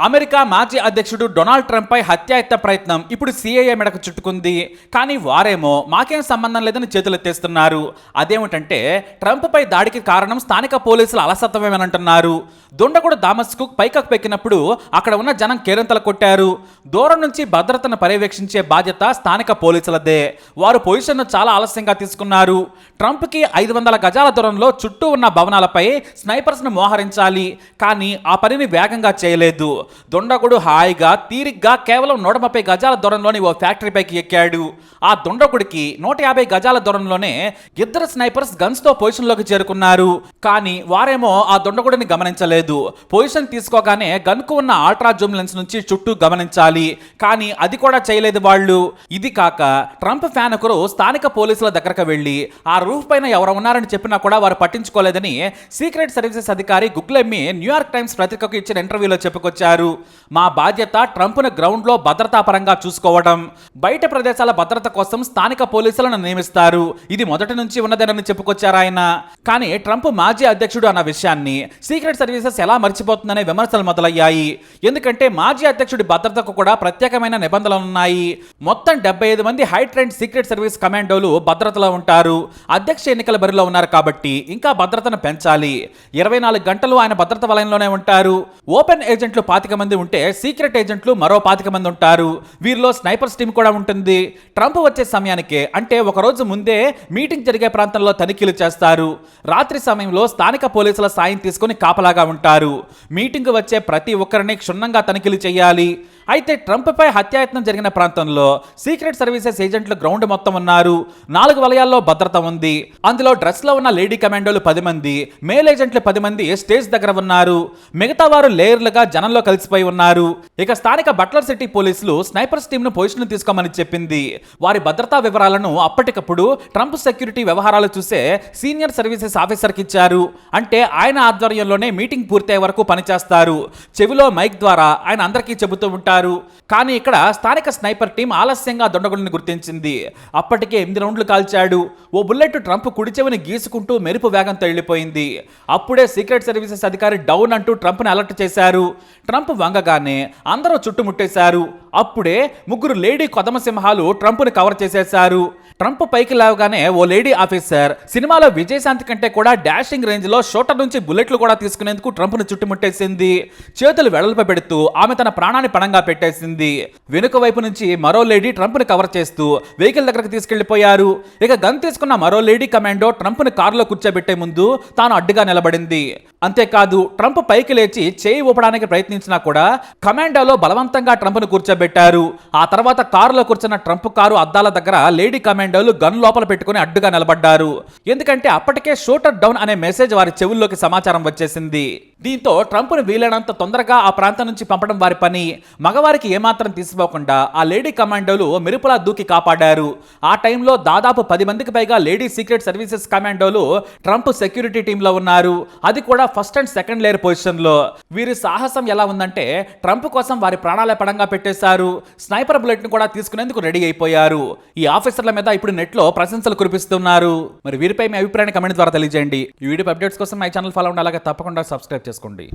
America మాజీ అధ్యక్షుడు Donald ట్రంప్పై హత్యాయత్న ప్రయత్నం ఇప్పుడు సిఐఏ మెడకు చుట్టుకుంది. కానీ వారేమో మాకేం సంబంధం లేదని చేతులెత్తేస్తున్నారు అదేమిటంటే ట్రంప్పై దాడికి కారణం స్థానిక పోలీసుల అలసత్వమేనంటున్నారు. దుండగుడు దామస్కు పైకకు పెక్కినప్పుడు అక్కడ ఉన్న జనం కేరింతలు కొట్టారు. దూరం నుంచి భద్రతను పర్యవేక్షించే బాధ్యత స్థానిక పోలీసులదే. వారు పొజిషన్ను చాలా ఆలస్యంగా తీసుకున్నారు. ట్రంప్కి ఐదు వందల గజాల దూరంలో చుట్టూ ఉన్న భవనాలపై స్నైపర్స్ను మోహరించాలి. కానీ ఆ పనిని వేగంగా చేయలేదు. దుండగుడు హాయిగా తీరిగ్గా కేవలం నూట ముప్పై గజాల దూరంలోని ఓ ఫ్యాక్టరీపైకి ఎక్కాడు. ఆ దుండగుడికి నూట యాభై గజాల దూరంలోనే ఇద్దరు స్నైపర్స్ గన్స్తో పొజిషన్లోకి చేరుకున్నారు. కానీ వారేమో ఆ దుండగుడిని గమనించలేదు. పొజిషన్ తీసుకోగానే గన్కు ఉన్న అల్ట్రా జూమ్ లెన్స్ నుంచి చుట్టూ గమనించాలి. కానీ అది కూడా చేయలేదు వాళ్ళు. ఇది కాక ట్రంప్ ఫ్యాన్ ఒకరు స్థానిక పోలీసుల దగ్గరకు వెళ్ళి ఆ రూఫ్ పైన ఎవరు ఉన్నారని చెప్పినా కూడా వారు పట్టించుకోలేదని సీక్రెట్ సర్వీసెస్ అధికారి గుగ్లెమ్మి న్యూయార్క్ టైమ్స్ పత్రికకు ఇచ్చిన ఇంటర్వ్యూలో చెప్పుకొచ్చారు. మా బాధ్యత ట్రంప్ను గ్రౌండ్లో భద్రతాపరంగా చూసుకోవడం. బయట ప్రదేశాల భద్రత కోసం స్థానిక పోలీసులను నియమిస్తారు. ఇది మొదటి నుంచి ఉన్నదేనని చెప్పుకొచ్చారు ఆయన. కానీ ట్రంప్ మాజీ అధ్యక్షుడు అన్న విషయాన్ని సీక్రెట్ సర్వీసెస్ ఎలా మర్చిపోతుందనే విమర్శలు మొదలయ్యాయి. ఎందుకంటే మాజీ అధ్యక్షుడి భద్రతకు కూడా ప్రత్యేకమైన నిబంధనలు ఉన్నాయి. మొత్తం డెబ్బై ఐదు మంది హై ట్రెండ్ సీక్రెట్ సర్వీస్ కమాండోలు భద్రతలో ఉంటారు. అధ్యక్ష ఎన్నికల బరిలో ఉన్నారు కాబట్టి ఇంకా భద్రతను పెంచాలి. ఇరవై నాలుగు గంటలు ఆయన భద్రత వలయంలోనే ఉంటారు. ఓపెన్ ఏజెంట్లు పాతిక మంది ఉంటే సీక్రెట్ ఏజెంట్లు మరో పాతిక మంది ఉంటారు. వీరిలో స్నైపర్స్ టీం కూడా ఉంటుంది. ట్రంప్ వచ్చే సమయానికే అంటే ఒక రోజు ముందే మీటింగ్ జరిగే ప్రాంతంలో తనిఖీలు చేస్తారు. రాత్రి సమయంలో స్థానిక పోలీసుల సాయం తీసుకుని కాపలాగా ఉంటారు. మీటింగ్ వచ్చే ప్రతి ఒక్కరిని క్షుణ్ణంగా తనిఖీలు చేయాలి. అయితే ట్రంప్పై హత్యాయత్నం జరిగిన ప్రాంతంలో సీక్రెట్ సర్వీసెస్ ఏజెంట్లు గ్రౌండ్ మొత్తం ఉన్నారు. నాలుగు వలయాల్లో భద్రత ఉంది. అందులో డ్రెస్లో ఉన్న లేడీ కమాండోలు పది మంది మేల్ ఏజెంట్లు పది మంది స్టేజ్ దగ్గర ఉన్నారు. మిగతా వారు లేయర్లుగా జనంలో కలిసిపోయి ఉన్నారు. ఇక స్థానిక బట్లర్ సిటీ పోలీసులు స్నైపర్స్ టీమ్ను పొజిషన్ తీసుకోమని చెప్పింది. వారి భద్రతా వివరాలను అప్పటికప్పుడు ట్రంప్ సెక్యూరిటీ వ్యవహారాలు చూసే సీనియర్ సర్వీసెస్ ఆఫీసర్కి ఇచ్చారు. అంటే ఆయన ఆధ్వర్యంలోనే మీటింగ్ పూర్తయ్యే వరకు పనిచేస్తారు. చెవిలో మైక్ ద్వారా ఆయన అందరికీ చెబుతూ ఉంటారు. కానీ ఇక్కడ స్థానిక స్నైపర్ టీం ఆలస్యంగా దొండగుడిని గుర్తించింది. అప్పటికే ఎనిమిది రౌండ్లు కాల్చాడు. ఓ బుల్లెట్ ట్రంప్ కుడి చెవిని గీసుకుంటూ మెరుపు వేగంతో వెళ్ళిపోయింది. అప్పుడే సీక్రెట్ సర్వీసెస్ అధికారి డౌన్ అంటూ ట్రంప్ని అలర్ట్ చేశారు. ట్రంప్ వంగగానే అందరూ చుట్టుముట్టేశారు. అప్పుడే ముగ్గురు లేడీ కొదమసింహాలు ట్రంప్ను కవర్ చేసేశారు. ట్రంప్ పైకి లేవగానే ఓ లేడీ ఆఫీసర్ సినిమాలో విజయశాంతి కంటే కూడా డాషింగ్ రేంజ్లో నుంచి బుల్లెట్లు కూడా తీసుకునేందుకు ట్రంప్ను చుట్టుముట్టేసింది. చేతులు వెడల్ప పెడుతూ ఆమె తన ప్రాణాన్ని పణంగా పెట్టేసింది. వెనుక వైపు నుంచి మరో లేడీ ట్రంప్ని కవర్ చేస్తూ వెహికల్ దగ్గరకు తీసుకెళ్ళిపోయారు ఇక గన్ తీసుకున్న మరో లేడీ కమాండో ట్రంప్ని కారులో కూర్చోబెట్టే ముందు తాను అడ్డుగా నిలబడింది. అంతేకాదు ట్రంప్ పైకి లేచి చేయి ఊపడానికి ప్రయత్నించినా కూడా కమాండోలో బలవంతంగా ట్రంప్ను కూర్చోబెట్టారు. ఆ తర్వాత కారులో కూర్చున్న ట్రంప్ కారు అద్దాల దగ్గర లేడీ కమాండోలు గన్ లోపల పెట్టుకుని అడ్డుగా నిలబడ్డారు. ఎందుకంటే అప్పటికే షూటర్ డౌన్ అనే మెసేజ్ వారి చెవుల్లోకి సమాచారం వచ్చేసింది. దీంతో ట్రంప్ను వీలైనంత తొందరగా ఆ ప్రాంతం నుంచి పంపడం వారి పని. మగవారికి ఏమాత్రం తీసిపోకుండా ఆ లేడీ కమాండోలు మెరుపులా దూకి కాపాడారు. ఆ టైంలో దాదాపు పది మందికి పైగా లేడీ సీక్రెట్ సర్వీసెస్ కమాండోలు ట్రంప్ సెక్యూరిటీ టీంలో ఉన్నారు. అది కూడా ఫస్ట్ అండ్ సెకండ్ లేయర్ పొజిషన్లో వీరి సాహసం ఎలా ఉందంటే ట్రంప్ కోసం వారి ప్రాణాలే పడంగా పెట్టేశారు. స్నైపర్ బుల్లెట్ను కూడా తీసుకునేందుకు రెడీ అయిపోయారు. ఈ ఆఫీసర్ల మీద ఇప్పుడు నెట్లో ప్రశంసలు కురిపిస్తున్నారు. మరి వీరిపై మీ అభిప్రాయాన్ని కమెంట్ ద్వారా తెలియజేయండి. ఈ వీడియో అప్డేట్స్ కోసం మై ఛానల్ ఫాలో ఉండాలి తప్పకుండా సబ్స్క్రైబ్ చేసుకోండి.